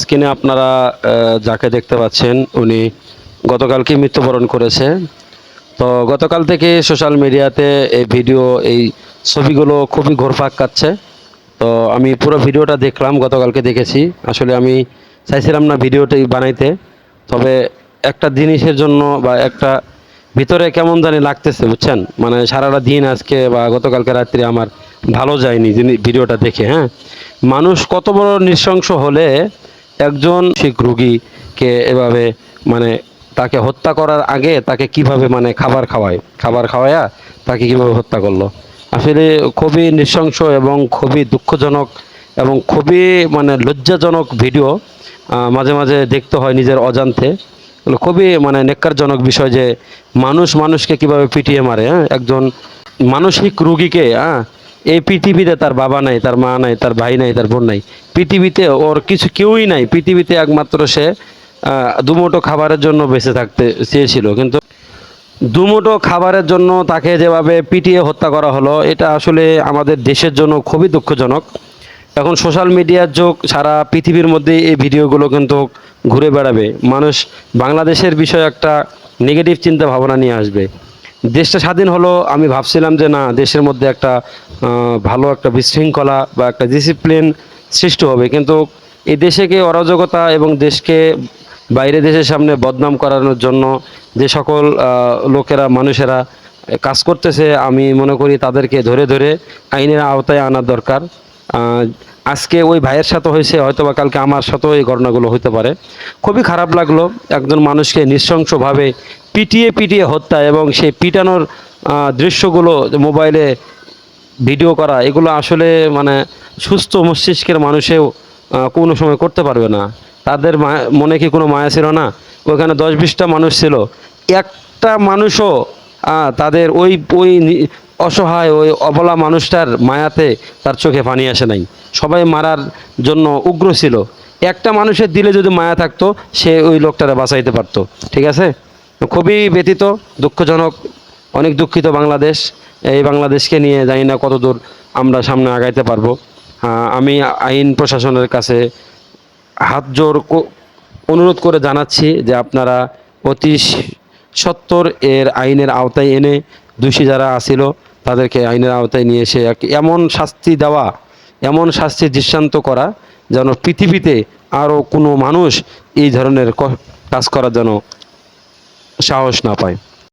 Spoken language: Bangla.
স্ক্রিনে আপনারা যাকে দেখতে পাচ্ছেন, উনি গতকালকে মৃত্যুবরণ করেছে। তো গতকাল থেকে সোশ্যাল মিডিয়াতে এই ভিডিও, এই ছবিগুলো খুবই ঘোরপাক কাচ্ছে তো আমি পুরো ভিডিওটা দেখলাম, গতকালকে দেখেছি। আসলে আমি চাইছিলাম না ভিডিওটি বানাইতে। তবে একটা জিনিসের জন্য বা একটা ভিতরে কেমন জানি লাগতেছে, বুঝছেন? মানে সারাটা দিন আজকে বা গতকালকে রাত্রে আমার ভালো যায়নি জিনি- ভিডিওটা দেখে হ্যাঁ? মানুষ কত বড় নৃশংস হলে একজন শিখ রুগীকে এভাবে মানে তাকে হত্যা করার আগে তাকে কীভাবে মানে খাবার খাওয়ায়? খাবার খাওয়ায়া তাকে কীভাবে হত্যা করল? আসলে খুবই নৃশংস এবং খুবই দুঃখজনক এবং খুবই মানে লজ্জাজনক ভিডিও মাঝে মাঝে দেখতে হয় নিজের অজান্তে। খুবই মানে নেককারজনক বিষয় যে মানুষ মানুষকে কীভাবে পিটিয়ে মারে হ্যাঁ? একজন মানসিক রুগীকে হ্যাঁ? এই পৃথিবীতে তার বাবা নাই, তার মা নাই, তার ভাই নাই, তার বোন নাই। পৃথিবীতে ওর কিছু কেউই নাই। পৃথিবীতে একমাত্র সে দুমুঠো খাবারের জন্য বেঁচে থাকতে চেয়েছিল। কিন্তু দুমুঠো খাবারের জন্য তাকে যেভাবে পিটিয়ে হত্যা করা হলো, এটা আসলে আমাদের দেশের জন্য খুবই দুঃখজনক। এখন সোশ্যাল মিডিয়ার যুগ, সারা পৃথিবীর মধ্যে এই ভিডিওগুলো কিন্তু ঘুরে বেড়াবে। মানুষ বাংলাদেশের বিষয়ে একটা নেগেটিভ চিন্তা ভাবনা নিয়ে আসবে। দেশটা স্বাধীন হলো, আমি ভাবছিলাম যে না, দেশের মধ্যে একটা ভালো একটা বিশৃঙ্খলা বা একটা ডিসিপ্লিন সৃষ্টি হবে। কিন্তু এই দেশেকে অরাজকতা এবং দেশকে বাইরে দেশের সামনে বদনাম করানোর জন্য যে সকল লোকেরা, মানুষেরা কাজ করতেছে, আমি মনে করি তাদেরকে ধরে ধরে আইনের আওতায় আনার দরকার। আজকে ওই ভাইয়ের সাথে হয়েছে হয়তো বা কালকে আমার সাথেও এই ঘটনাগুলো হতে পারে। খুবই খারাপ লাগল, একজন মানুষকে নৃশংসভাবে পিটিয়ে পিটিয়ে হত্যা এবং সেই পিটানোর দৃশ্যগুলো মোবাইলে ভিডিও করা, এগুলো আসলে মানে সুস্থ মস্তিষ্কের মানুষেও কোনো সময় করতে পারবে না। তাদের মনে কি কোনো মায়া ছিল না? ওখানে দশ বিশটা মানুষ ছিল। একটা মানুষও তাদের ওই ওই অসহায়, ওই অবলা মানুষটার মায়াতে তার চোখে পানি আসে নাই। সবাই মারার জন্য উগ্র ছিল। একটা মানুষের দিলে যদি মায়া থাকতো, সে ওই লোকটারে বাঁচাইতে পারতো। ঠিক আছে? খুবই ব্যতীত, দুঃখজনক, অনেক দুঃখিত বাংলাদেশ। এই বাংলাদেশকে নিয়ে জানি না কতদূর আমরা সামনে আগাইতে পারব। আমি আইন প্রশাসনের কাছে হাত জোর অনুরোধ করে জানাচ্ছি যে আপনারা অতি সত্তর এর আইনের আওতায় এনে দোষী যারা আসিল তাদেরকে আইনের আওতায় নিয়ে এসে এক এমন শাস্তি দেওয়া, এমন শাস্তি দৃষ্টান্ত করা যেন পৃথিবীতে আরও কোনো মানুষ এই ধরনের কাজ করার যেন সাহস না পায়।